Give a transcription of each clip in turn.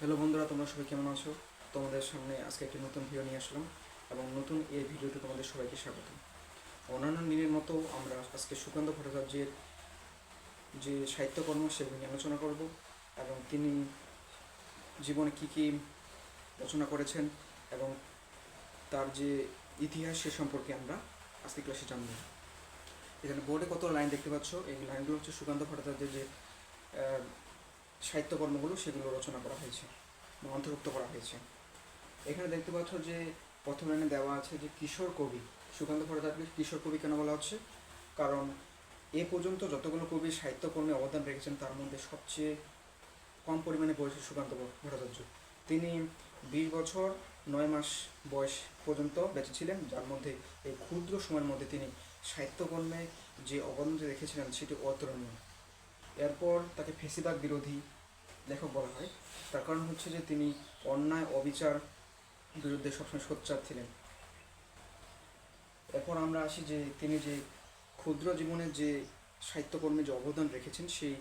Hello বন্ধুরা, তোমরা সবাই কেমন আছো? তোমাদের সামনে আজকে একটি নতুন ভিডিও নিয়ে আসলাম এবং নতুন এই ভিডিওতে তোমাদের সবাইকে স্বাগত অন্যান্য দিনের মতো আমরা আজকে সুকান্ত ভট্টাচার্যের যে সাহিত্যকর্ম সেগুলো নিয়ে আলোচনা করব এবং তিনি জীবনে কী কী রচনা করেছেন এবং তার যে ইতিহাস সে সম্পর্কে আমরা আজকে ক্লাসে জানব। এখানে বোর্ডে কত লাইন দেখতে পাচ্ছ? এই লাইনগুলো হচ্ছে সুকান্ত ভট্টাচার্যের যে সাহিত্যকর্মগুলো সেগুলো রচনা করা হয়েছে অন্তর্ভুক্ত করা হয়েছে। এখানে দেখতে পাচ্ছ যে প্রথম লাইনে দেওয়া আছে যে কিশোর কবি, সুকান্ত ভট্টাচার্যকে কিশোর কবি কেন বলা হচ্ছে? কারণ এ পর্যন্ত যতগুলো কবি সাহিত্যকর্মে অবদান রেখেছেন, তার মধ্যে সবচেয়ে কম পরিমাণে বয়সী সুকান্ত ভট্টাচার্য। তিনি বিশ বছর নয় মাস বয়স পর্যন্ত বেঁচে ছিলেন, যার মধ্যে এই ক্ষুদ্র সময়ের মধ্যে তিনি সাহিত্যকর্মে যে অবদান রেখেছিলেন, সেটি অতুলনীয়। এরপর তাকে ফেসিবাদ বিরোধী লেখক বলা হয়। তার কারণ হচ্ছে যে তিনি অন্যায়, অবিচার বিরুদ্ধে সবসময় সোচ্চার ছিলেন। এরপর আমরা আসি যে তিনি যে ক্ষুদ্র জীবনে যে সাহিত্যকর্মে যে অবদান রেখেছেন, সেই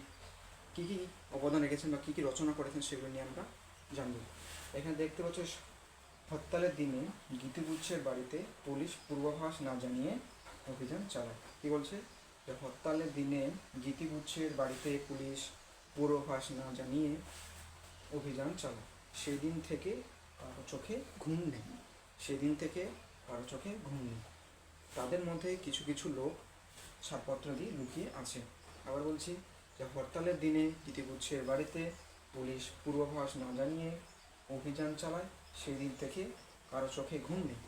কী কী অবদান রেখেছেন বা কী কী রচনা করেছেন সেগুলো নিয়ে আমরা জানব। এখানে দেখতে পাচ্ছ হরতালের দিনে গীতিগুচ্ছের বাড়িতে পুলিশ পূর্বাভাস না জানিয়ে অভিযান চালায়। কী বলছে? হরতালের দিনে গীতিগুচ্ছের বাড়িতে পুলিশ পূর্বাভাস না জানিয়ে অভিযান চালায়। সেদিন থেকে কারও চোখে ঘুম নেই। সেদিন থেকে কারও চোখে ঘুম নেই। তাদের মধ্যে কিছু কিছু লোক ছাড়পত্র দিয়ে লুকিয়ে আছে। আবার বলছি যে হরতালের দিনে গীতিগুচ্ছের বাড়িতে পুলিশ পূর্বাভাস না জানিয়ে অভিযান চালায়, সেদিন থেকে কারও চোখে ঘুম নেই।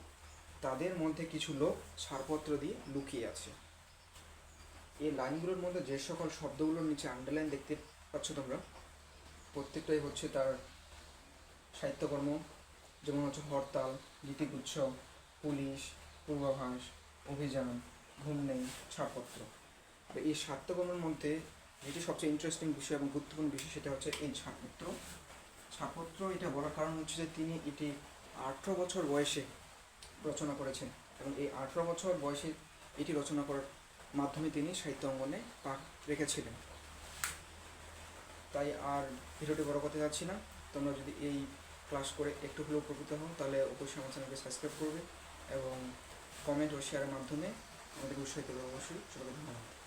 তাদের মধ্যে কিছু লোক ছাড়পত্র দিয়ে লুকিয়ে আছে। এই লাইনগুলোর মধ্যে যে সকল শব্দগুলোর নিচে আন্ডারলাইন দেখতে পাচ্ছ তোমরা, প্রত্যেকটাই হচ্ছে তার সাহিত্যকর্ম, যেমন হচ্ছে হরতাল গীতিগুচ্ছ পুলিশ, পূর্বাভাস, অভিযান, ঘুম নেই, ছাড়পত্র। এই সাহিত্যকর্মের মধ্যে যেটি সবচেয়ে ইন্টারেস্টিং বিষয় এবং গুরুত্বপূর্ণ বিষয় সেটা হচ্ছে এই ছাড়পত্র। ছাড়পত্র এটা বলার কারণ হচ্ছে যে তিনি এটি আঠেরো বছর বয়সে রচনা করেছেন এবং এই আঠেরো বছর বয়সে এটি রচনা করার মাধ্যমে তিনি সাহিত্য অঙ্গনে পা রেখেছিলেন। তাই আর ভিডিওটি বড় কথা যাচ্ছি না। তোমরা যদি এই ক্লাস করে একটু হলেও উপকৃত হও, তাহলে অবশ্যই আমার চ্যানেলকে সাবস্ক্রাইব করবে এবং কমেন্ট ও শেয়ারের মাধ্যমে আমাদেরকে উৎসাহিত করবে। অবশ্যই সবাইকে ধন্যবাদ।